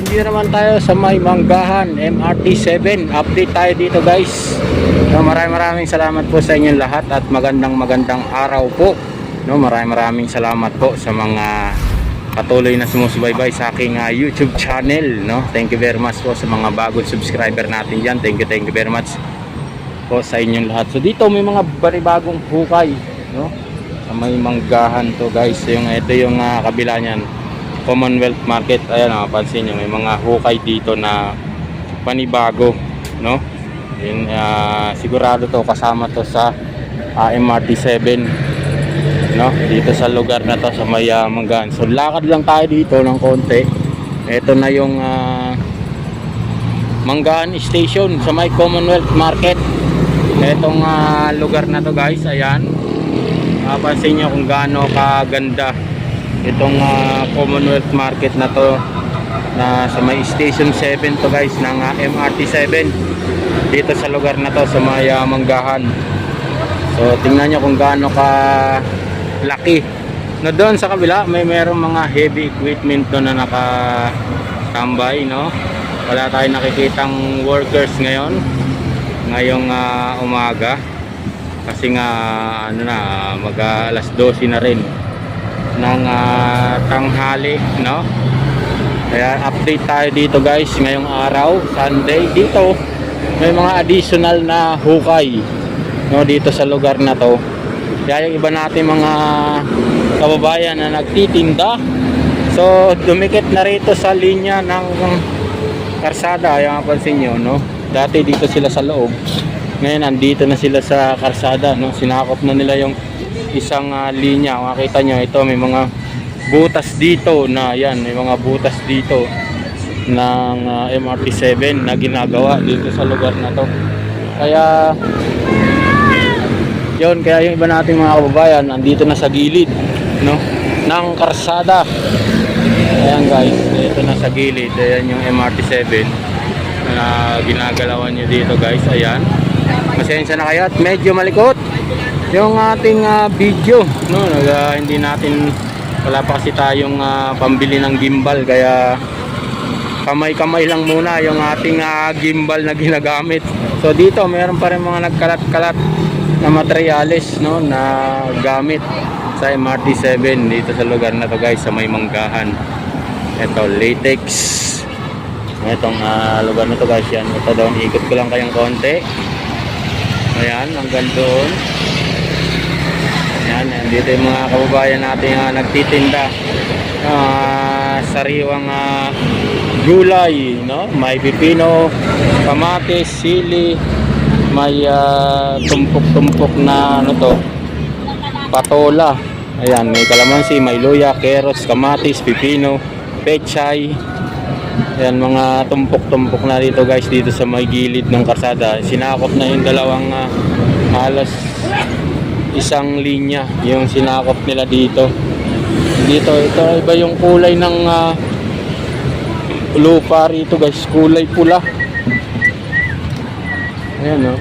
dito naman tayo sa may Manggahan MRT7. Update tayo dito guys. No, maraming maraming salamat po sa inyong lahat at magandang magandang araw po. No, maraming maraming salamat po sa mga patuloy na sumusubaybay sa aking ah, YouTube channel. No? Thank you very much po sa mga bagong subscriber natin dyan. Thank you, thank you very much po sa inyong lahat. So dito may mga baribagong hukay. No? Sa may Manggahan to guys. Yung, ito yung ah, kabila niyan. Commonwealth Market. Ayan, oh, pansin nyo, may mga hukay dito na panibago, no? Yun, ah, sigurado to kasama to sa ah, MRT7, no? Dito sa lugar na to sa may ah, Manggahan. So lakad lang tayo dito ng konti. Ito na yung ah, Manggahan Station sa may Commonwealth Market. Etong ah, lugar na to guys, ayan. Mapansin nyo kung gaano kaganda itong ah, Commonwealth Market na to na sa may Station 7 to guys ng ah, MRT 7 dito sa lugar na to sa may ah, Manggahan. So tingnan nyo kung gaano ka laki. Na doon sa kabila may merong mga heavy equipment doon na nakatambay no? Wala tayong nakikitang workers ngayon ngayong ah, umaga. Kasi nga ano na mag ah, alas 12 na rin ng ah, tanghali no? Kaya update tayo dito guys ngayong araw Sunday. Dito may mga additional na hukay no dito sa lugar na to. Kaya yung iba natin mga kababayan na nagtitinda so dumikit na rito sa linya ng karsada. Yung mapansin nyo no? Dati dito sila sa loob ngayon andito na sila sa karsada no? Sinakop na nila yung isang ah, linya. Makita nyo ito may mga butas dito na yan may mga butas dito ng ah, MRT7 na ginagawa dito sa lugar na to. Kaya yun kaya yung iba nating mga kababayan andito na sa gilid no? Ng karsada. Ayan guys ito na sa gilid. Ayan yung MRT7 na ginagalawan nyo dito guys. Ayan pasensya na kayo at medyo malikot yung ating ah, video. No nag, ah, hindi natin wala pa kasi tayong ah, pambili ng gimbal kaya kamay-kamay lang muna yung ating ah, gimbal na ginagamit. So dito meron pa rin mga nagkalat-kalat na materyales no na gamit sa MRT7 dito sa lugar na to guys sa may manggahan. Ito latex. Itong ah, lugar na to guys yan. Ito doon ikot ko lang kayong konti ayan hanggang doon Yan, dito yung mga kababayan natin na nagtitinda. Ah, sariwang ah, gulay, no? May pipino, kamatis, sili, may ah, tumpok-tumpok na ano to, patola. Ayan, may kalamansi, may luya, keros, kamatis, pipino, pechay. Ayan, mga tumpok-tumpok na dito guys, dito sa may gilid ng karsada. Sinakop na yung dalawang ah, halos isang linya yung sinakop nila dito. Dito ito iba yung kulay ng ah, lupa rito guys. Kulay pula. Ayan o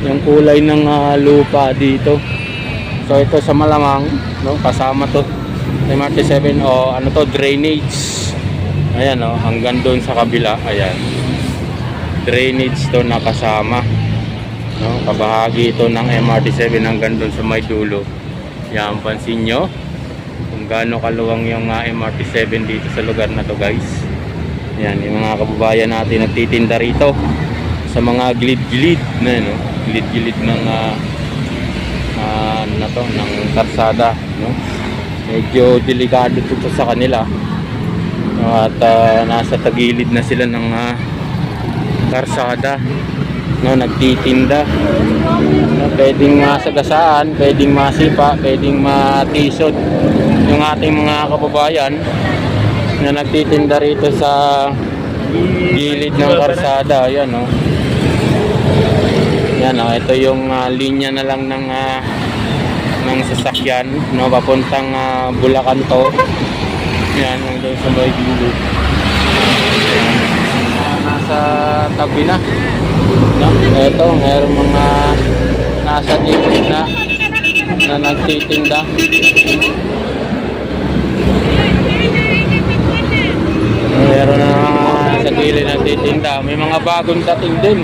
yung kulay ng ah, lupa dito. So ito sa malamang no kasama to. MRT7 o ano to drainage ayan o hanggang doon sa kabila ayan. Drainage to na kasama no kabahagi ito ng MRT7 hanggang doon sa may dulo. Yan pansin nyo kung gaano kaluwang yung ah, MRT7 dito sa lugar na to guys. Yan yung mga kababayan natin nagtitinda rito sa mga gilid-gilid no gilid-gilid ng ah, ano na to ng karsada no? Medyo delikado ito sa kanila No, at ah, nasa tagilid na sila ng ah, karsada no nagtitinda. No, pwedeng masagasaan pwedeng masipa pwedeng matisod. Yung ating mga kababayan na nagtitinda rito sa gilid ng karsada yan no. Yan oh, ito yung ah, linya na lang ng ah, ng sasakyan no papuntang ah, Bulacan to yan hanggang sa may gilid. Ah, nasa tabi na no? Ito, meron mga nasa gilid na na nagtitinda. Meron na mga sarili nagtitinda. May mga bagong dating din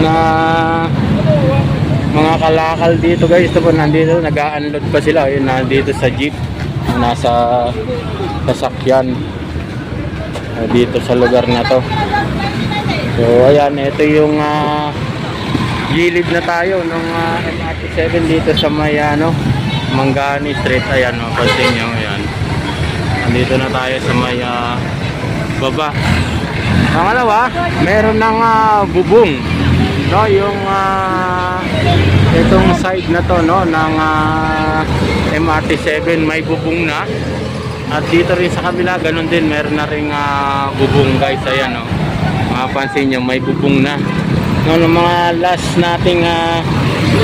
na mga kalakal dito guys. Ito po nandito, nag-unload pa sila. Yun, nandito sa jeep. Nasa sasakyan. Ah, Dito sa lugar na to. So ayan, ito yung ah, gilid na tayo ng MRT7 dito sa may ano, Mangani Street. Ayan, mapansin nyo. Ayan. Nandito na tayo sa may ah, baba. Pangalawa, meron ng ah, bubong. No, yung ah, itong side na to no ng ah, MRT7 may bubong na. At dito rin sa kabila, ganun din, meron na ring ah, bubong guys. Ayan no. Mapapansin nyo, may bubong na. No, ng mga last nating ah,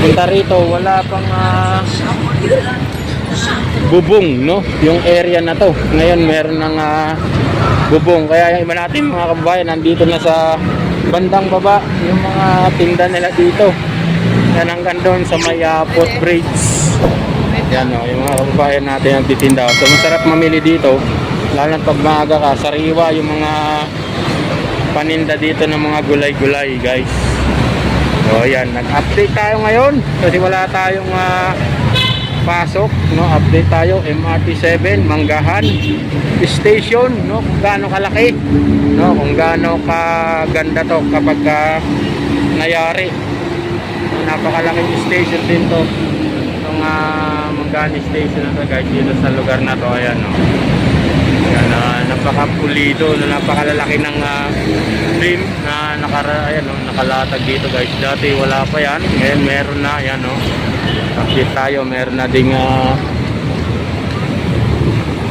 punta rito, wala pang ah, bubong, no? Yung area na to. Ngayon meron ng ah, bubong. Kaya yung iba natin mga kababayan nandito na sa bandang baba yung mga tinda nila dito. Yan hanggang doon sa may uh, footbridge. Yan o, yung mga kababayan natin nagtitinda. So masarap mamili dito. Lalo pag maaga ka, sariwa yung mga paninda dito ng mga gulay-gulay guys. So ayan, nag-update tayo ngayon kasi wala tayong ah, pasok, no? Update tayo MRT7 Manggahan station, no? Kung gaano kalaki, no? Kung gaano kaganda to kapag ka nayari. Napakalaking station din to. Itong uh, Manggahan station na to guys dito sa lugar na to, ayan, no? Yan, uh, napakapulido, napakalalaki ng ah, beam na nakara, ayan, no, nakalatag dito guys. Dati wala pa yan, ngayon meron na, ayan, no. Update tayo, meron na ding ah,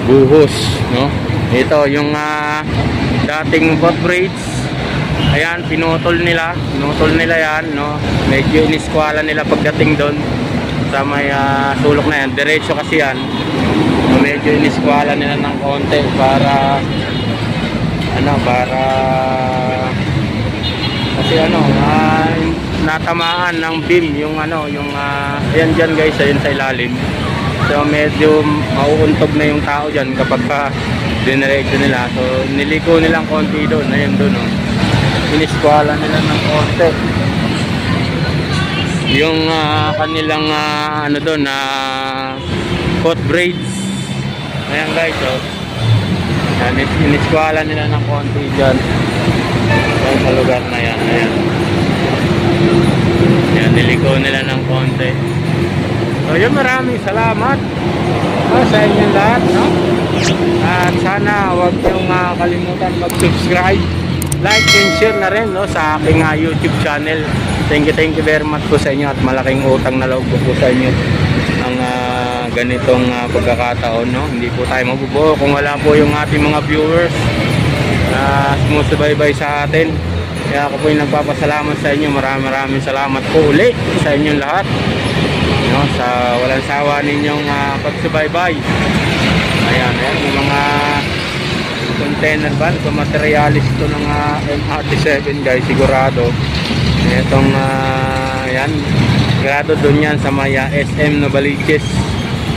buhos, no. Ito, yung ah, dating footbridge, ayan, pinutol nila, pinutol nila yan, no. Medyo iniskwala nila pagdating doon sa may ah, sulok na yan. Diretso kasi yan. Medyo iniskwala nila ng konti para ano para kasi ano ah, natamaan ng beam yung ano yung uh, ayan dyan guys ayun sa ilalim so medyo mauuntog na yung tao dyan kapag ka diniretso nila so niliko nilang konti doon ayun doon oh. Iniskwala nila ng konti yung ah, kanilang ah, ano doon na footbridge Ayan guys, oh. Yan, inis- iniskwala nila ng konti dyan. Yan sa lugar na yan. Ayan. Yan, niliko nila ng konti. So yun, maraming salamat ah, sa inyong lahat, no? At sana huwag niyong ah, kalimutan mag-subscribe, like and share na rin no, sa aking ah, YouTube channel. Thank you, thank you very much po sa inyo at malaking utang na loob po sa inyo ang ah, ganitong ah, pagkakataon no. Hindi po tayo mabubuo kung wala po yung ating mga viewers na sumusubaybay sa atin. Kaya ako po yung nagpapasalamat sa inyo. Maraming maraming salamat po uli sa inyong lahat no, sa walang sawa ninyong ah, pagsubaybay. Ayan ayan mga container van. So materialis to ng ah, MRT7 guys sigurado. Itong ah, yan sigurado doon yan sa maya SM Novaliches.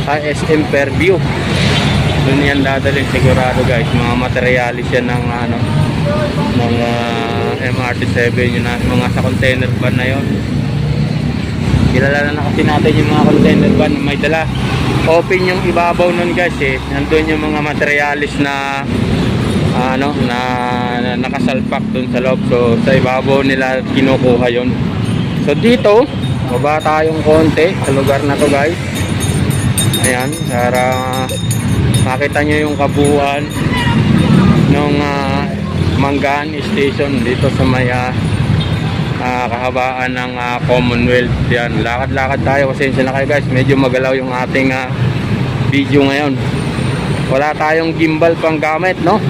Sa SM Fairview. Doon yan dadalhin sigurado guys. Mga materialis yan ng ano ng ah, MRT7 yun na, mga sa container van na yon kilala na kasi natin yung mga container van may dala. Open yung ibabaw nun guys eh. Nandun yung mga materialis na ah, ano na, na nakasalpak dun sa loob. So sa ibabaw nila kinukuha yon so dito baba tayong konti sa lugar na to guys. Ayan para makita nyo yung kabuuan ng Manggaan Station dito sa may ah, ah, kahabaan ng ah, Commonwealth. Yan lakad-lakad tayo. Pasensya na kayo guys. Medyo magalaw yung ating ah, video ngayon. Wala tayong gimbal pang gamit no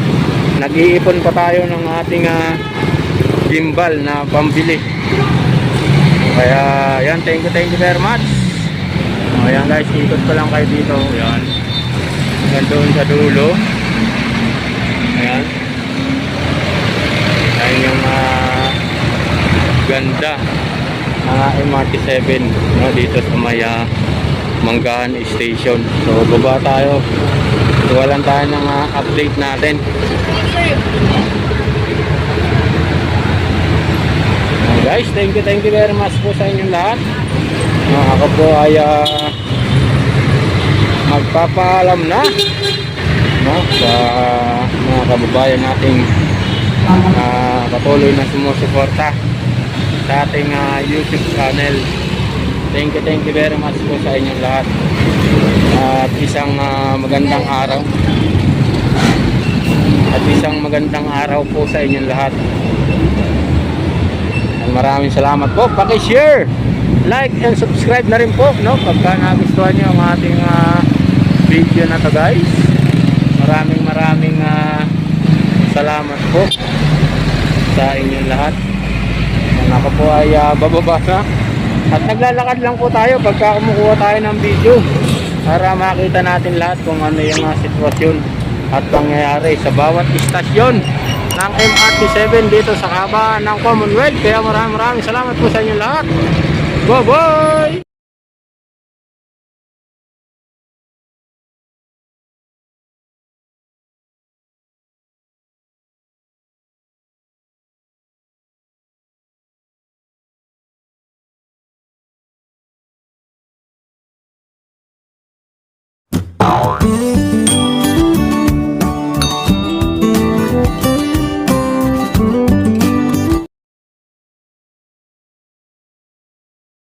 nag-iipon pa tayo ng ating ah, gimbal na pambili. Kaya yan thank you thank you very much. Ayan guys ikot ko lang kayo dito. Yan hanggang doon sa dulo. Ayan. Ayan yung ah, ganda. Mga MRT7 no, dito sa may ah, Manggahan Station. So baba tayo Iwalan tayo ng uh, update natin. Uh, guys, thank you, thank you very much po sa inyong lahat. Uh, ako po ay uh, magpapaalam na no, sa mga kababayan nating uh, patuloy na sumusuporta sa ating uh, YouTube channel. Thank you, thank you very much po sa inyong lahat. At isang ah, magandang araw. At isang magandang araw po sa inyong lahat. At maraming salamat po. Paki-share, like, and subscribe na rin po, no? Pagka nagustuhan niyo ang ating ah, video na to, guys. Maraming maraming ah, salamat po sa inyong lahat. Ako po ay ah, bababa na. At naglalakad lang po tayo pagka kumukuha tayo ng video para makita natin lahat kung ano yung ah, sitwasyon at pangyayari sa bawat istasyon ng MRT7 dito sa kabaan ng Commonwealth. Kaya maraming maraming salamat po sa inyo lahat. Bye-bye!